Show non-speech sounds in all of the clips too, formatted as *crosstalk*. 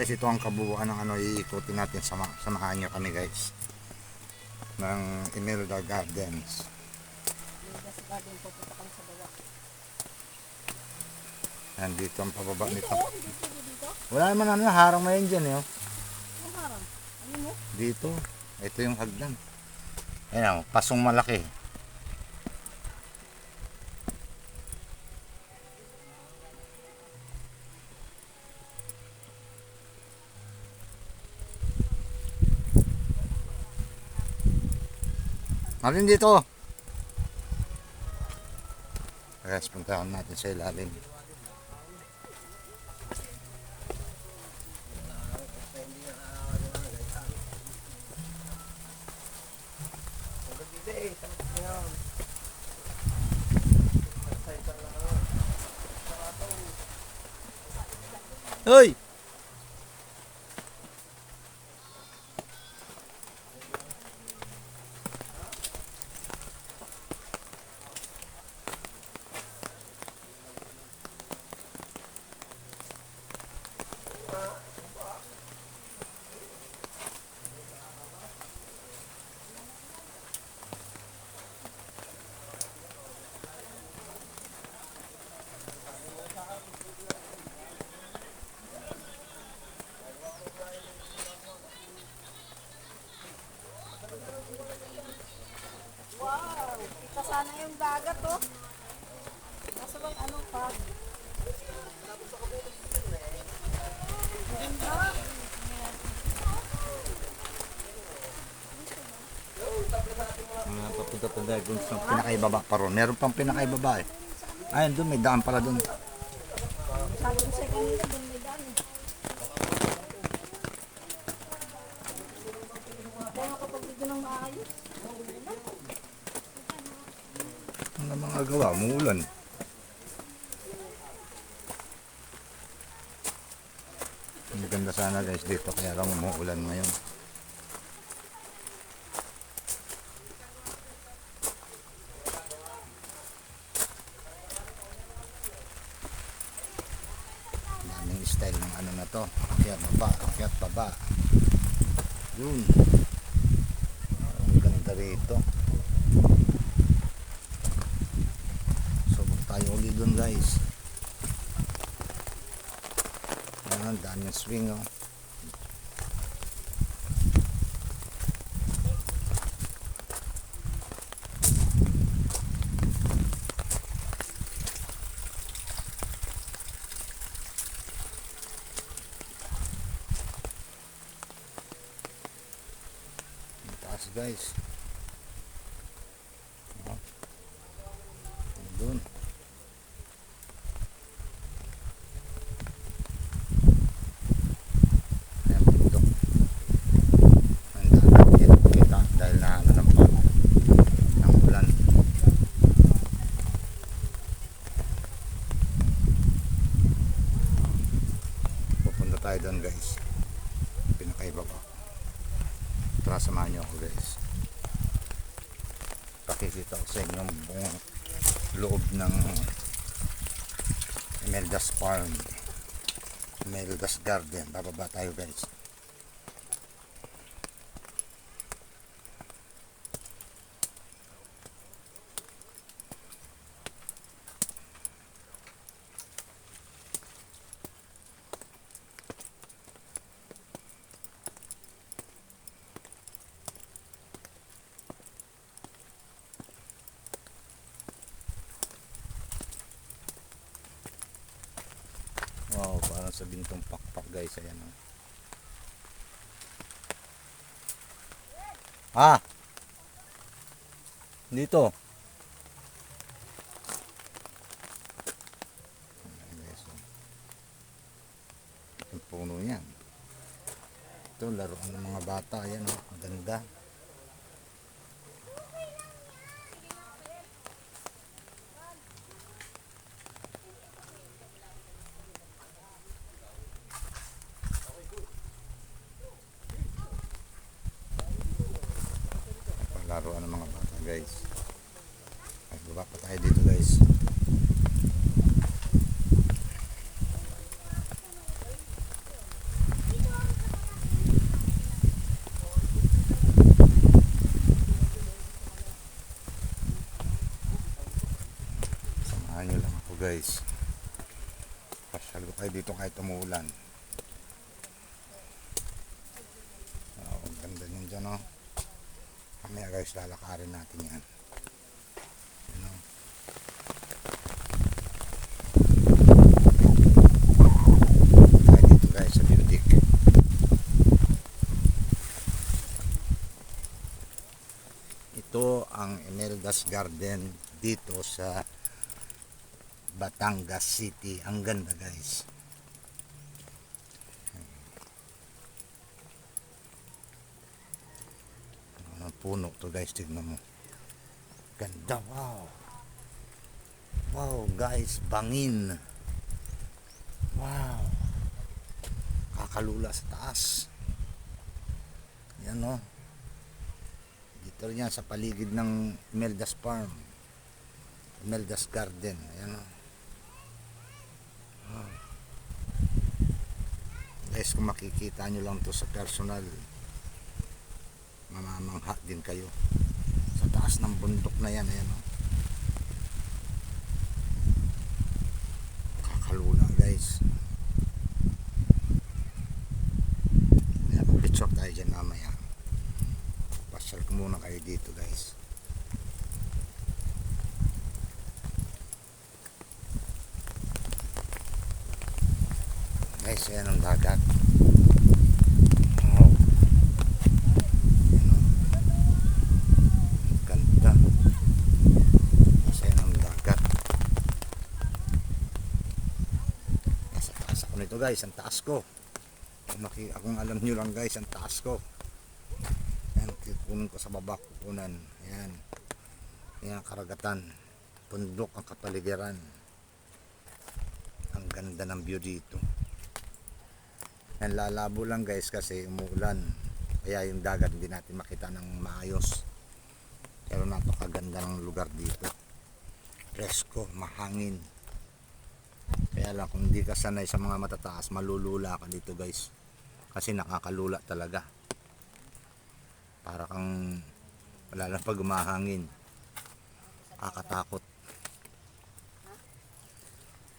Guys, ito ang kabuuan ng ano, iikutin natin. Sama, samahan nyo kami guys. Ng Imelda Gardens. Ligas garden po punta kami sa baba. Nandito ang pababa nito. Oh, dito, dito. Wala naman ano, harang na yan dyan eh. oh. Ang harang. Ano mo? Dito. Ito yung hagdan. Ayan, oh, pasong malaki. Alin dito? Guys, puntahan natin sa ilalim. Hoy! Wow! Sana yung dagat, oh. Nasa bang ano pa? Ganda. Mga papunta pa dahil dun sa pinakaibaba pa ron. Meron pang pinakaibaba eh. Ayun, doon may daan pala doon. Sabi ko sa kanila, doon may daan, eh. Kaya kapag dito ng maayos. Ano mga gawa? Muulan. Ang ganda sana guys dito kaya lang umuulan ngayon. Daming style ng ano na to. Akyat baba, akyat baba. Yun. Ang ganda rito. Dun guys. Ayan, daan yung swing oh. Guys. Oh. Doon. Ayan, bundok. Ang dami kita, kita dahil na ano ng pag ng ulan. Pupunta tayo doon guys. Pinakaiba pa. Tara samahan niyo ako guys. Pakikita ko sa inyo buong loob ng Imelda's Farm. Imelda's Garden. Bababa tayo guys. Wow, parang sa bintong pakpak guys. Ayan oh. Ah! Dito. Guys, oh. Yung puno yan. Ito, laruan ng mga bata. Ayan oh. Ang laruan ng mga bata guys. Ay baba pa tayo dito guys. Samahan nyo lang ako guys. Pasyal ko kayo dito kahit umuulan. Oh, ganda nyo dyan oh. Mamaya guys, lalakarin natin yan. Sa Budik. Ito ang Emeldas Garden dito sa Batangas City. Ang ganda guys. Ang puno to guys, tignan mo. Ganda, wow. Wow guys, bangin. Wow. Kakalula sa taas. Yan oh. Dito rin yan sa paligid ng Meldas Farm. Meldas Garden. Ayan o. Wow. Guys, kung makikita nyo lang to sa personal, mamamangha din kayo. Sa taas ng bundok na yan. Ayan o. Kakalula guys. Ayan, picture tayo dyan mamaya. Pasyal ko muna kayo dito guys. Guys, ayan ang dagat. Wow. Ayan o. Ang ganda. Guys, ayan ang dagat. Nasa taas ako nito guys, ang taas ko. Kung, alam nyo lang guys, ang taas ko. Yan, kukunin ko sa baba, kukunan. Yan. Yan, karagatan. Pundok ang kapaligiran. Ang ganda ng view dito. Yan, lalabo lang guys kasi umuulan. Kaya yung dagat hindi natin makita ng maayos. Pero napakaganda ng lugar dito. Presko, mahangin. Kaya lang kung hindi ka sanay sa mga matataas, malulula ka dito guys. Kasi nakakalula talaga. Para kang wala lang pag umahangin. Kakatakot.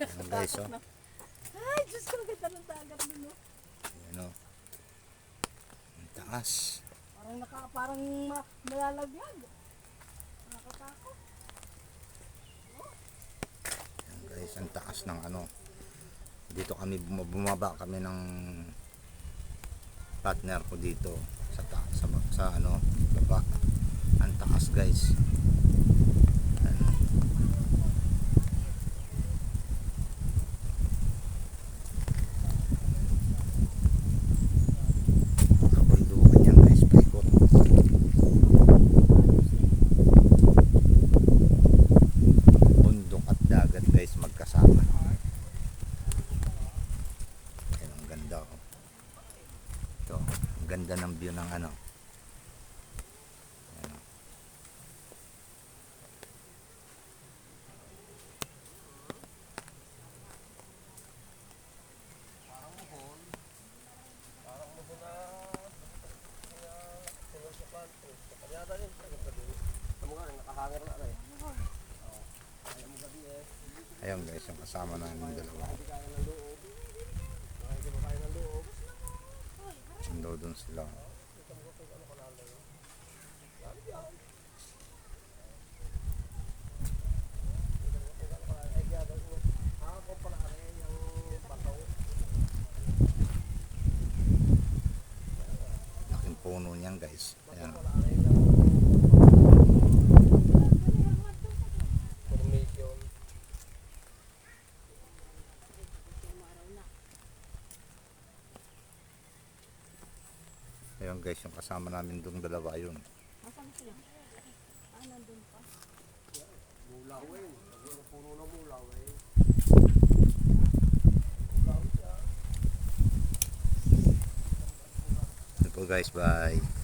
Ayan guys, oh. *laughs* Ay, Diyos ko, ganda ng dun, oh. Ayan, oh. Ang taas. Parang naka, parang ma- malalaglag. Nakakatakot. Ayan guys, ang taas ng ano. Dito kami bum- bumaba kami ng partner ko dito sa sa, sa ano baba. Ang taas guys. Ayan. Kabundukan yan guys, paikot. bundok at dagat guys magkasama Ayan, ang ganda oh. ito ang ganda ng view ng ano Ayan, oh. Ayun guys yung kasama namin dalawa. Sundo dun sila. Laking puno niyan guys ayan ayun guys yung kasama namin dun dalawa yun Nasaan sila? Ah, nandun pa. Ito guys, bye.